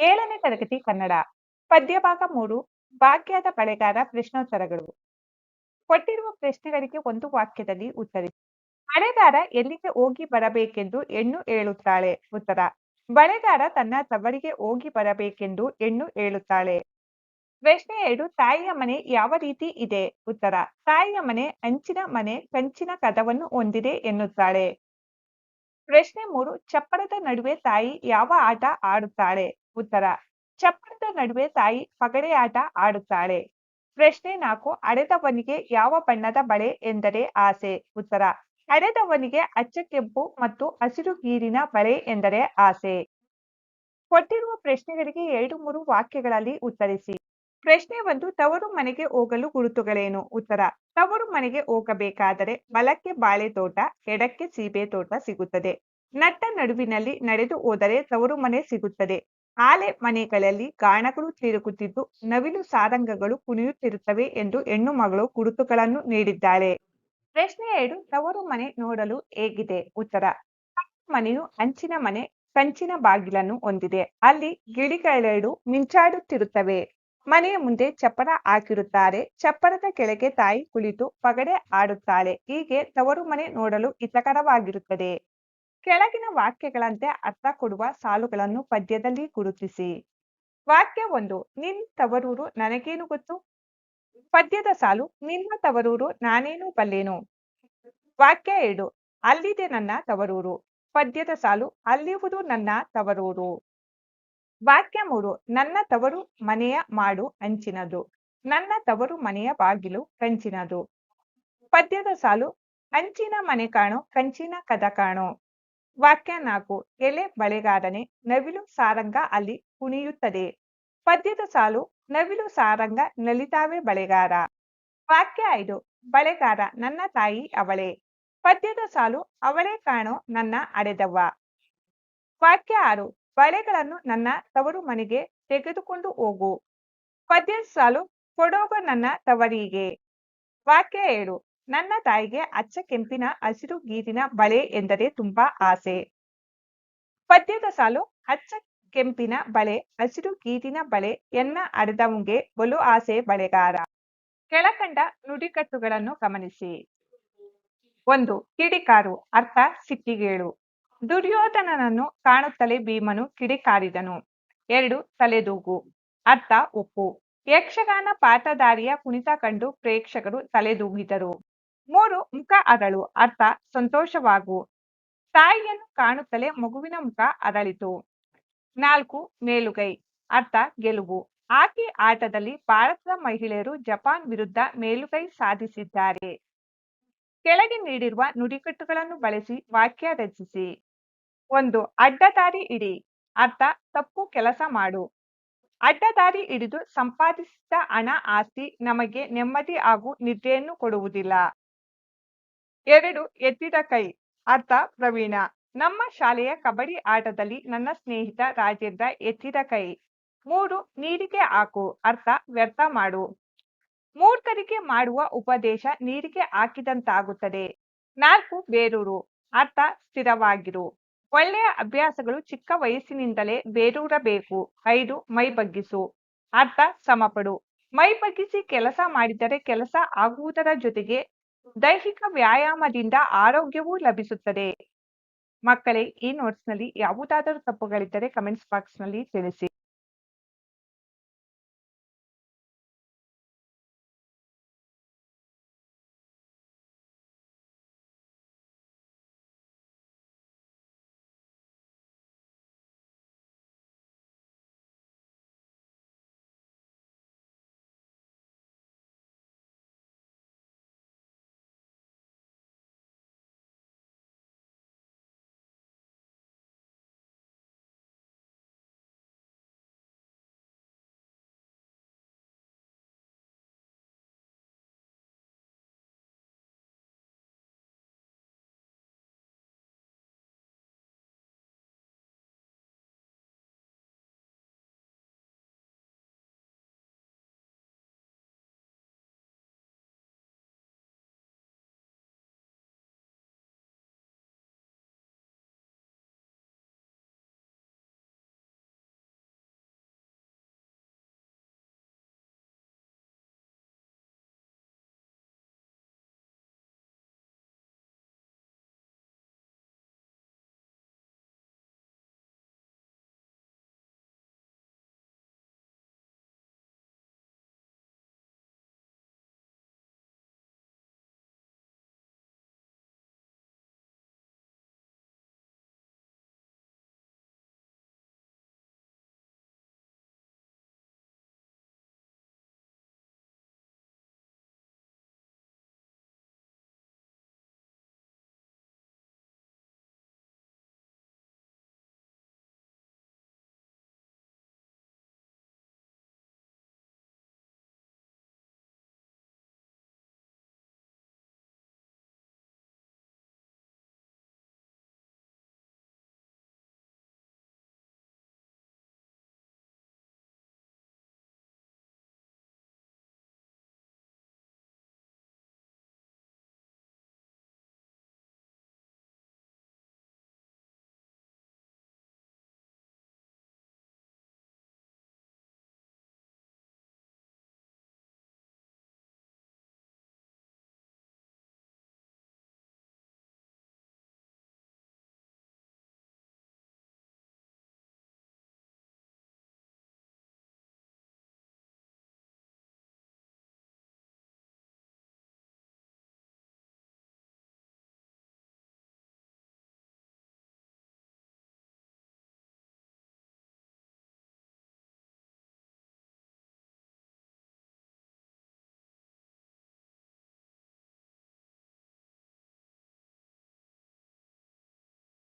ಏಳನೇ ತರಗತಿ ಕನ್ನಡ, ಪದ್ಯಭಾಗ ಮೂರು ಭಾಗ್ಯದ ಬಳೆಗಾರ ಪ್ರಶ್ನೋತ್ತರಗಳು. ಕೊಟ್ಟಿರುವ ಪ್ರಶ್ನೆಗಳಿಗೆ ಒಂದು ವಾಕ್ಯದಲ್ಲಿ ಉತ್ತರಿಸಿ ಬಳೆಗಾರ ಎಲ್ಲಿಗೆ ಹೋಗಿ ಬರಬೇಕೆಂದು ಹೆಣ್ಣು ಹೇಳುತ್ತಾಳೆ? ಉತ್ತರ, ಬಳೆಗಾರ ತನ್ನ ತವರಿಗೆ ಹೋಗಿ ಬರಬೇಕೆಂದು ಹೆಣ್ಣು ಹೇಳುತ್ತಾಳೆ. ಪ್ರಶ್ನೆ ಎರಡು, ತಾಯಿಯ ಮನೆ ಯಾವ ರೀತಿ ಇದೆ? ಉತ್ತರ, ತಾಯಿಯ ಮನೆ ಅಂಚಿನ ಮನೆ, ಕಂಚಿನ ಕದವನ್ನು ಹೊಂದಿದೆ ಎನ್ನುತ್ತಾಳೆ. ಪ್ರಶ್ನೆ ಮೂರು, ಚಪ್ಪರದ ನಡುವೆ ತಾಯಿ ಯಾವ ಆಟ ಆಡುತ್ತಾಳೆ? ಉತ್ತರ, ಚಪ್ಪರದ ನಡುವೆ ತಾಯಿ ಪಗಡೆ ಆಟ ಆಡುತ್ತಾಳೆ. ಪ್ರಶ್ನೆ ನಾಲ್ಕು ಅಡೆದವನಿಗೆ ಯಾವ ಬಣ್ಣದ ಬಳೆ ಎಂದರೆ ಆಸೆ? ಉತ್ತರ ಅಡೆದವನಿಗೆ ಅಚ್ಚ ಕೆಂಪು ಮತ್ತು ಹಸಿರು ಗೀರಿನ ಬಳೆ ಎಂದರೆ ಆಸೆ. ಕೊಟ್ಟಿರುವ ಪ್ರಶ್ನೆಗಳಿಗೆ ಎರಡು ಮೂರು ವಾಕ್ಯಗಳಲ್ಲಿ ಉತ್ತರಿಸಿ. ಪ್ರಶ್ನೆ ಒಂದು, ತವರು ಮನೆಗೆ ಹೋಗಲು ಗುರುತುಗಳೇನು? ಉತ್ತರ, ತವರು ಮನೆಗೆ ಹೋಗಬೇಕಾದರೆ ಬಲಕ್ಕೆ ಬಾಳೆ ತೋಟ ಎಡಕ್ಕೆ ಸೀಬೆ ತೋಟ ಸಿಗುತ್ತದೆ. ನಟ್ಟ ನಡುವಿನಲ್ಲಿ ನಡೆದು ಹೋದರೆ ತವರು ಮನೆ ಸಿಗುತ್ತದೆ. ಆಲೆ ಮನೆಗಳಲ್ಲಿ ಗಾಣಗಳು ತಿರುಗುತ್ತಿದ್ದು ನವಿಲು ಸಾರಂಗಗಳು ಕುಣಿಯುತ್ತಿರುತ್ತವೆ ಎಂದು ಹೆಣ್ಣು ಮಗಳು ಗುರುತುಗಳನ್ನು ನೀಡಿದ್ದಾಳೆ. ಪ್ರಶ್ನೆ ಎರಡು, ತವರು ಮನೆ ನೋಡಲು ಹೇಗಿದೆ? ಉತ್ತರ ಮನೆಯು ಅಂಚಿನ ಮನೆ, ಕಂಚಿನ ಬಾಗಿಲನ್ನು ಹೊಂದಿದೆ. ಅಲ್ಲಿ ಗಿಳಿಗಳೆರಡು ಮಿಂಚಾಡುತ್ತಿರುತ್ತವೆ. ಮನೆಯ ಮುಂದೆ ಚಪ್ಪರ ಹಾಕಿರುತ್ತಾರೆ. ಚಪ್ಪರದ ಕೆಳಗೆ ತಾಯಿ ಕುಳಿತು ಪಗಡೆ ಆಡುತ್ತಾಳೆ. ಹೀಗೆ ತವರು ಮನೆ ನೋಡಲು ಹಿತಕರವಾಗಿರುತ್ತದೆ. ಕೆಳಗಿನ ವಾಕ್ಯಗಳಂತೆ ಅರ್ಥ ಕೊಡುವ ಸಾಲುಗಳನ್ನು ಪದ್ಯದಲ್ಲಿ ಗುರುತಿಸಿ. ವಾಕ್ಯ ಒಂದು, ನಿನ್ ತವರೂರು ನನಗೇನು ಗೊತ್ತು? ಪದ್ಯದ ಸಾಲು, ನಿನ್ನ ತವರೂರು ನಾನೇನು ಬಲ್ಲೇನು? ವಾಕ್ಯ ಎರಡು, ಅಲ್ಲಿದೆ ನನ್ನ ತವರೂರು. ಪದ್ಯದ ಸಾಲು, ಅಲ್ಲಿರುವುದು ನನ್ನ ತವರೂರು. ವಾಕ್ಯ ಮೂರು, ನನ್ನ ತವರು ಮನೆಯ ಮಾಡು ಅಂಚಿನದು ನನ್ನ ತವರು ಮನೆಯ ಬಾಗಿಲು ಕಂಚಿನದು. ಪದ್ಯದ ಸಾಲು, ಅಂಚಿನ ಮನೆ ಕಾಣು, ಕಂಚಿನ ಕದ ಕಾಣೋ. ವಾಕ್ಯ ನಾಲ್ಕು ಎಲೆ ಬಳೆಗಾರನೆ ನವಿಲು ಸಾರಂಗ ಅಲ್ಲಿ ಕುಣಿಯುತ್ತದೆ. ಪದ್ಯದ ಸಾಲು ನವಿಲು ಸಾರಂಗ ನಲಿತಾವೆ ಬಳೆಗಾರ. ವಾಕ್ಯ ಐದು, ಬಳೆಗಾರ ನನ್ನ ತಾಯಿ ಅವಳೆ. ಪದ್ಯದ ಸಾಲು ಅವಳೇ ಕಾಣೋ ನನ್ನ ಅಡೆದವ್ವ. ವಾಕ್ಯ ಆರು, ಬಳೆಗಳನ್ನು ನನ್ನ ತವರು ಮನೆಗೆ ತೆಗೆದುಕೊಂಡು ಹೋಗು. ಪದ್ಯದ ಸಾಲು ಕೊಡೋಗ ನನ್ನ ತವರಿಗೆ. ವಾಕ್ಯ ಏಳು ನನ್ನ ತಾಯಿಗೆ ಅಚ್ಚ ಕೆಂಪಿನ ಹಸಿರು ಗೀರಿನ ಬಳೆ ಎಂದರೆ ತುಂಬಾ ಆಸೆ. ಪದ್ಯದ ಸಾಲು ಅಚ್ಚ ಕೆಂಪಿನ ಬಳೆ, ಹಸಿರು ಗೀರಿನ ಬಳೆ, ಎನ್ನ ಅಡೆದವಂಗೆ ಬಲು ಆಸೆ ಬಳೆಗಾರ. ಕೆಳಕಂಡ ನುಡಿಕಟ್ಟುಗಳನ್ನು ಗಮನಿಸಿ. ಒಂದು, ಕಿಡಿಕಾರು, ಅರ್ಥ ಸಿಟ್ಟಿಗೇಳು. ದುರ್ಯೋಧನನನ್ನು ಕಾಣುತ್ತಲೇ ಭೀಮನು ಕಿಡಿಕಾರಿದನು. ಎರಡು, ತಲೆದೂಗು, ಅರ್ಥ ಉಪ್ಪು. ಯಕ್ಷಗಾನ ಪಾತ್ರಧಾರಿಯ ಕುಣಿತ ಕಂಡು ಪ್ರೇಕ್ಷಕರು ತಲೆದೂಗಿದರು. ಮೂರು ಮುಖ ಅರಳು ಅರ್ಥ, ಸಂತೋಷವಾಗು. ತಾಯಿಯನ್ನು ಕಾಣುತ್ತಲೇ ಮಗುವಿನ ಮುಖ ಅರಳಿತು ನಾಲ್ಕು, ಮೇಲುಗೈ, ಅರ್ಥ, ಗೆಲುವು. ಹಾಕಿ ಆಟದಲ್ಲಿ ಭಾರತದ ಮಹಿಳೆಯರು ಜಪಾನ್ ವಿರುದ್ಧ ಮೇಲುಗೈ ಸಾಧಿಸಿದ್ದಾರೆ. ಕೆಳಗೆ ನೀಡಿರುವ ನುಡಿಕಟ್ಟುಗಳನ್ನು ಬಳಸಿ ವಾಕ್ಯ ರಚಿಸಿ. ಒಂದು ಅಡ್ಡದಾರಿ ಇಡಿ. ಅರ್ಥ, ತಪ್ಪು ಕೆಲಸ ಮಾಡು. ಅಡ್ಡದಾರಿ ಹಿಡಿದು ಸಂಪಾದಿಸಿದ ಹಣ ಆಸ್ತಿ ನಮಗೆ ನೆಮ್ಮದಿ ಹಾಗೂ ನಿದ್ರೆಯನ್ನು ಕೊಡುವುದಿಲ್ಲ. ಎರಡು ಎತ್ತಿದ ಕೈ. ಅರ್ಥ ಪ್ರವೀಣ. ನಮ್ಮ ಶಾಲೆಯ ಕಬಡ್ಡಿ ಆಟದಲ್ಲಿ ನನ್ನ ಸ್ನೇಹಿತ ರಾಜೇಂದ್ರ ಎತ್ತಿದ ಕೈ. ಮೂರು, ನೀರಿಗೆ ಹಾಕು. ಅರ್ಥ ವ್ಯರ್ಥ ಮಾಡು. ಮೂರ್ಖರಿಗೆ ಮಾಡುವ ಉಪದೇಶ ನೀರಿಗೆ ಹಾಕಿದಂತಾಗುತ್ತದೆ. ನಾಲ್ಕು, ಬೇರೂರು. ಅರ್ಥ ಸ್ಥಿರವಾಗಿರು. ಒಳ್ಳೆಯ ಅಭ್ಯಾಸಗಳು ಚಿಕ್ಕ ವಯಸ್ಸಿನಿಂದಲೇ ಬೇರೂರಬೇಕು. ಐದು, ಮೈ ಬಗ್ಗಿಸು. ಅರ್ಥ ಸಮಪಡು ಮೈ ಬಗ್ಗಿಸಿ ಕೆಲಸ ಮಾಡಿದರೆ ಕೆಲಸ ಆಗುವುದರ ಜೊತೆಗೆ ದೈಹಿಕ ವ್ಯಾಯಾಮದಿಂದ ಆರೋಗ್ಯವೂ ಲಭಿಸುತ್ತದೆ. ಮಕ್ಕಳೇ ಈ ನೋಟ್ಸ್ನಲ್ಲಿ ಯಾವುದಾದರೂ ತಪ್ಪುಗಳಿದ್ದರೆ ಕಮೆಂಟ್ಸ್ ಬಾಕ್ಸ್ನಲ್ಲಿ ತಿಳಿಸಿ.